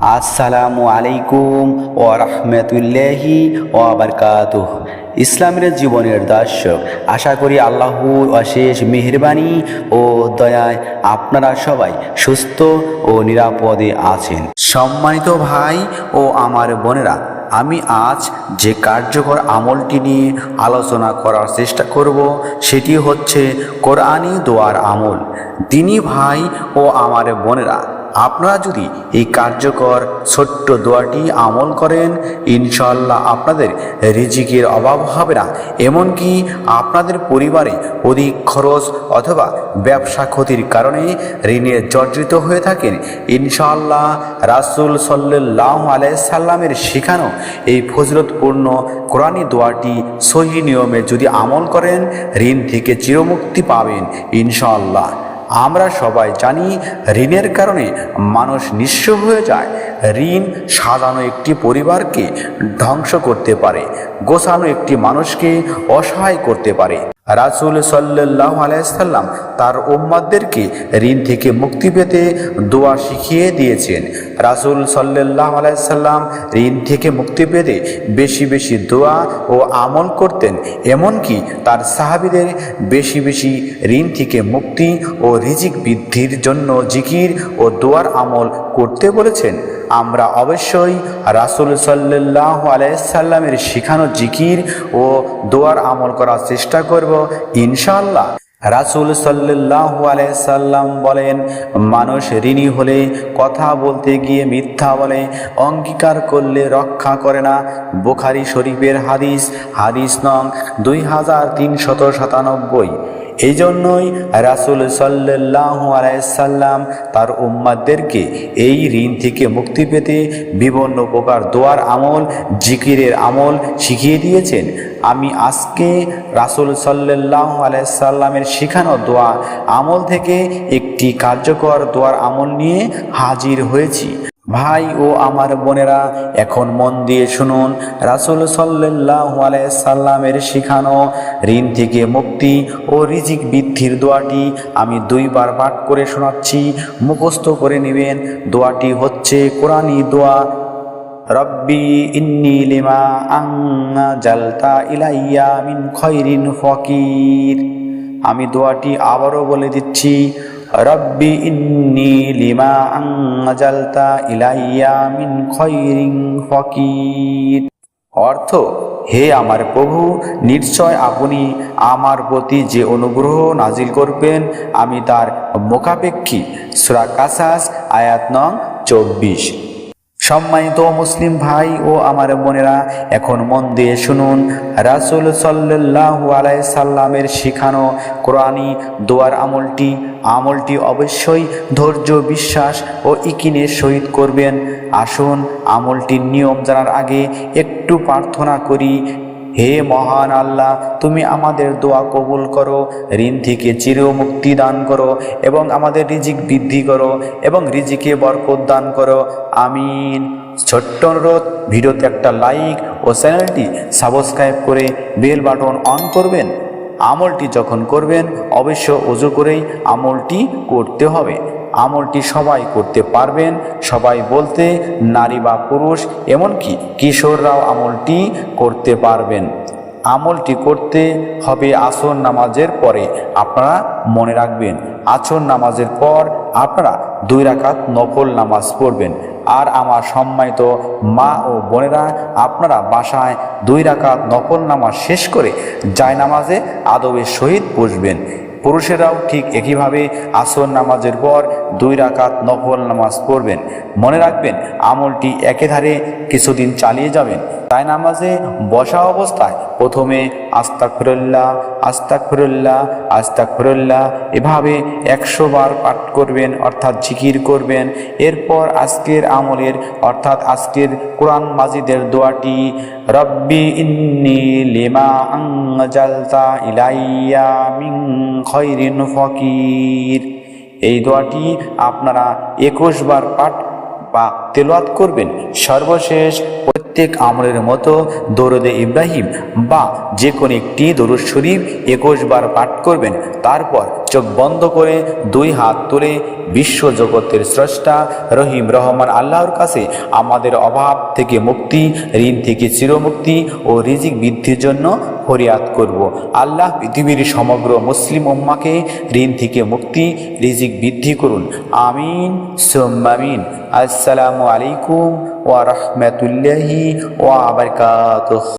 আসসালামু আলাইকুম ও রহমতুল্লাহি ও বারকাতুহ। ইসলামের জীবনের দর্শক, আশা করি আল্লাহর অশেষ মেহরবানি ও দয়ায় আপনারা সবাই সুস্থ ও নিরাপদে আছেন। সম্মানিত ভাই ও আমার বোনেরা, আমি আজ যে কার্যকর আমলটি নিয়ে আলোচনা করার চেষ্টা করব, সেটি হচ্ছে কোরআনি দোয়ার আমল। দিনী ভাই ও আমার বোনেরা আপনারা যদি এই কার্যকর ছোট্ট দোয়াটি আমল করেন ইনশাল্লাহ আপনাদের রিজিকের অভাব হবে না। এমনকি আপনাদের পরিবারে অধিক খরচ অথবা ব্যবসা ক্ষতির কারণে ঋণের জর্জরিত হয়ে থাকেন ইনশাল্লাহ রাসুল সাল্লাহ আলাইসাল্লামের শেখানো এই ফজরতপূর্ণ কোরআনী দোয়াটি সহি নিয়মে যদি আমল করেন, ঋণ থেকে চিরমুক্তি পাবেন ইনশাল্লাহ আমরা সবাই জানি ঋণের কারণে মানুষ নিঃস্ব হয়ে যায়। ঋণ সাজানো একটি পরিবারকে ধ্বংস করতে পারে, গোছানো একটি মানুষকে অসহায় করতে পারে। রাসুল সাল্লাহ আলাইসাল্লাম তার উম্মাদদেরকে ঋণ থেকে মুক্তি পেতে দোয়া শিখিয়ে দিয়েছেন। রাসুল সাল্লাহ আলাইসাল্লাম ঋণ থেকে মুক্তি পেতে বেশি বেশি দোয়া ও আমল করতেন, এমনকি তার সাহাবিদের বেশি বেশি ঋণ থেকে মুক্তি ও রিজিক বৃদ্ধির জন্য জিকির ও দোয়ার আমল করতে বলেছেন। আমরা অবশ্যই রাসুল সাল্লাহ আলাইসাল্লামের শিখানো জিকির ও দোয়ার আমল করার চেষ্টা করব। ইনশাল্লাহ রাসুল সাল্লাহ আলাইসাল্লাম বলেন, মানুষ ঋণী হলে কথা বলতে গিয়ে মিথ্যা বলে, অঙ্গীকার করলে রক্ষা করে না। বুখারি শরীফের হাদিস হাদিস নং দুই হাজার তিনশত সাতানব্বই। এই জন্যই রাসুল সাল্লাহ আলাইসাল্লাম তার উম্মাদেরকে এই ঋণ থেকে মুক্তি পেতে বিভিন্ন প্রকার দোয়ার আমল, জিকিরের আমল শিখিয়ে দিয়েছেন। আমি আজকে রাসুল সাল্লাহ আলাইসাল্লামের শেখানো দোয়া আমল থেকে একটি কার্যকর দোয়ার আমল নিয়ে হাজির হয়েছি। ভাই ও আমার বোনেরা, এখন মন দিয়ে শুনুন, রাসুল সাল্লাহ সাল্লামের শিখানো ঋণ থেকে মুক্তি ও রিজিক বৃদ্ধির দোয়াটি আমি দুইবার পাঠ করে শোনাচ্ছি। মুখস্থ করে নেবেন, দোয়াটি হচ্ছে কোরআনী দোয়া, রব্বি ইন্নি লিমা আংনা জালতা ইলাইয়া মিন খৈরিন ফকির। আমি দোয়াটি আবারও বলে দিচ্ছি রব্বি ইন্নি লিমা আঞ্জালতা ইলাইয়া মিন খৈরিং ফকির। অর্থ, হে আমার প্রভু, নিশ্চয় আপনি আমার প্রতি যে অনুগ্রহ নাজিল করবেন, আমি তার মোকাপেক্ষী সুরা কাসাস, আয়াত নং চব্বিশ। সম্মানিত মুসলিম ভাই ও আমার বোনেরা, এখন মন দিয়ে শুনুন, রাসুল সাল্লু আলাই সাল্লামের শিখানো কোরআনি দোয়ার আমলটি। আমলটি অবশ্যই ধৈর্য, বিশ্বাস ও ইকিনের সহিত করবেন। আসুন, আমলটির নিয়ম জানার আগে একটু প্রার্থনা করি হে মহান আল্লাহ, তুমি আমাদের দোয়া কবুল করো, ঋণ থেকে চিরমুক্তি দান করো এবং আমাদের রিজিক বৃদ্ধি করো এবং রিজিকে বরকত দান করো। আমিন। ছোট্ট অনুরোধ, ভিডিওতে একটা লাইক ও চ্যানেলটি সাবস্ক্রাইব করে বেল বাটন অন করবেন। আমলটি যখন করবেন অবশ্য অজু করেই আমলটি করতে হবে। আমলটি সবাই করতে পারবেন। সবাই বলতে, নারী বা পুরুষ, এমনকি কিশোররাও আমলটি করতে পারবেন। আমলটি করতে হবে আসর নামাজের পরে। আপনারা মনে রাখবেন, আসর নামাজের পর আপনারা দুই রাকাত নফল নামাজ পড়বেন। আর আমার সম্মানিত মা ও বোনেরা, আপনারা বাসায় দুই রাকাত নফল নামাজ শেষ করে জায় নামাজে আদবের সহিত বসবেন। পুরুষেরাও ঠিক একইভাবে আসর নামাজের পর দুই রাকাত নফল নামাজ পড়বেন। মনে রাখবেন, আমলটি একেধারে কিছুদিন চালিয়ে যাবেন। তাই নামাজে বসা অবস্থায় প্রথমে আস্তাক ফিরল্লাহ আস্তাক ফিরল্লাহ আস্তাক ফিরল্লাহ এভাবে একশো বার পাঠ করবেন, অর্থাৎ জিকির করবেন। এরপর আজকের আমলের, অর্থাৎ আজকের কোরআন মাজিদের দোয়াটি, রব্বি ইন্নি লিমা আংজালতা ইলাইয়া মিং খৈরিন ফকির এই দোয়াটি আপনারা একুশ বার পাঠ বা তেলাওয়াত করবেন। সর্বশেষ প্রত্যেক আমলের মতো দরুদে ইব্রাহিম বা যে কোনো একটি দরুদ শরীফ একুশ বার পাঠ করবেন। তারপর চোখ বন্ধ করে দুই হাত তুলে বিশ্ব জগতের স্রষ্টা রহিম রহমান আল্লাহর কাছে আমাদের অভাব থেকে মুক্তি, ঋণ থেকে চিরমুক্তি ও রিজিক বৃদ্ধির জন্য ফরিয়াদ করব। আল্লাহ পৃথিবীর সমগ্র মুসলিম উম্মাকে ঋণ থেকে মুক্তি, রিজিক বৃদ্ধি করুন। আমিন সোম্মামিন আসসালামু আলাইকুম ওয়া রাহমাতুল্লাহি ওয়া বারাকাতুহু